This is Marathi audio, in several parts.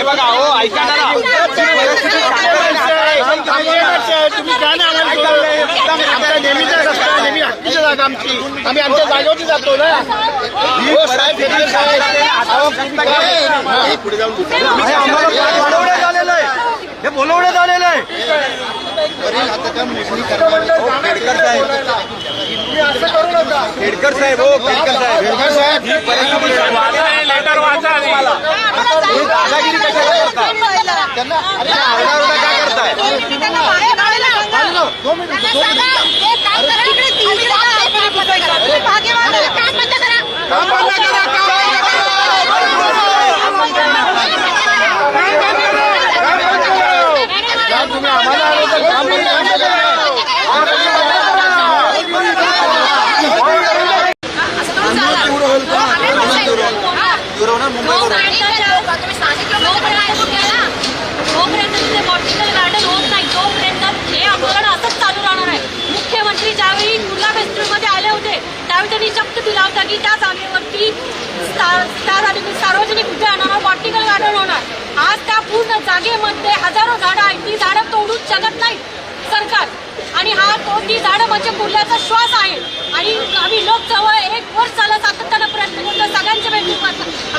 हे बघा हो ऐका ना. तुम्ही जा ना. आम्हाला आमचा नेहमीचा रस्ता नेहमी हक्कीची जागा आमची. आम्ही आमच्या जागेवरती जातो ना. हो, हे आम्हाला आलेलं आहे. हे बोलवण्यात आलेलं आहे. खेडकर साहेब. खेडकर हो खेडकर साहेब. फेडरल साहेब लेटर वाचा तुम्हाला तुम्ही दादागिरी कशाला करता? त्यांना अरे, आरडाओरडा का करताय? काम जोपर्यंत तिथे बॉटिकल गार्डन होत नाही तोपर्यंत हे आंदोलन असंच चालू राहणार आहे. मुख्यमंत्री ज्यावेळी कुर्ला फेस्टिवलमध्ये आले होते त्यावेळी त्यांनी शब्द दिला होता की त्या जागेवरती त्या जागेवरती सार्वजनिक उद्यानावर बॉटिकल गार्डन होणार. आज त्या पूर्ण जागेमध्ये हजारो झाडं आहेत ती झाडं तोडून जगत नाही सरकार. आणि हा तो ती झाडं म्हणजे कुर्ल्याचा श्वास आहे. आणि आम्ही लोक जवळ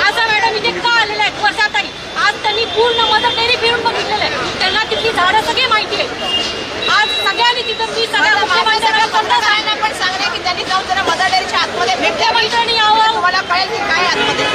आशा मॅडम इथे का आलेल्या आहेत वर्षात आई आज त्यांनी पूर्ण मदर डेअरी फिरून बघितलेलं आहे. त्यांना तिथली झाडं सगळी माहिती आहे. आज सगळ्यांनी तिथं मी सगळ्या आहे. पण सांगणे की त्यांनी जाऊन जरा मदर डेअरीच्या आतमध्ये भेटल्या मुख्यमंत्र्यांनी यावं. तुम्हाला कळेल की काय आतमध्ये.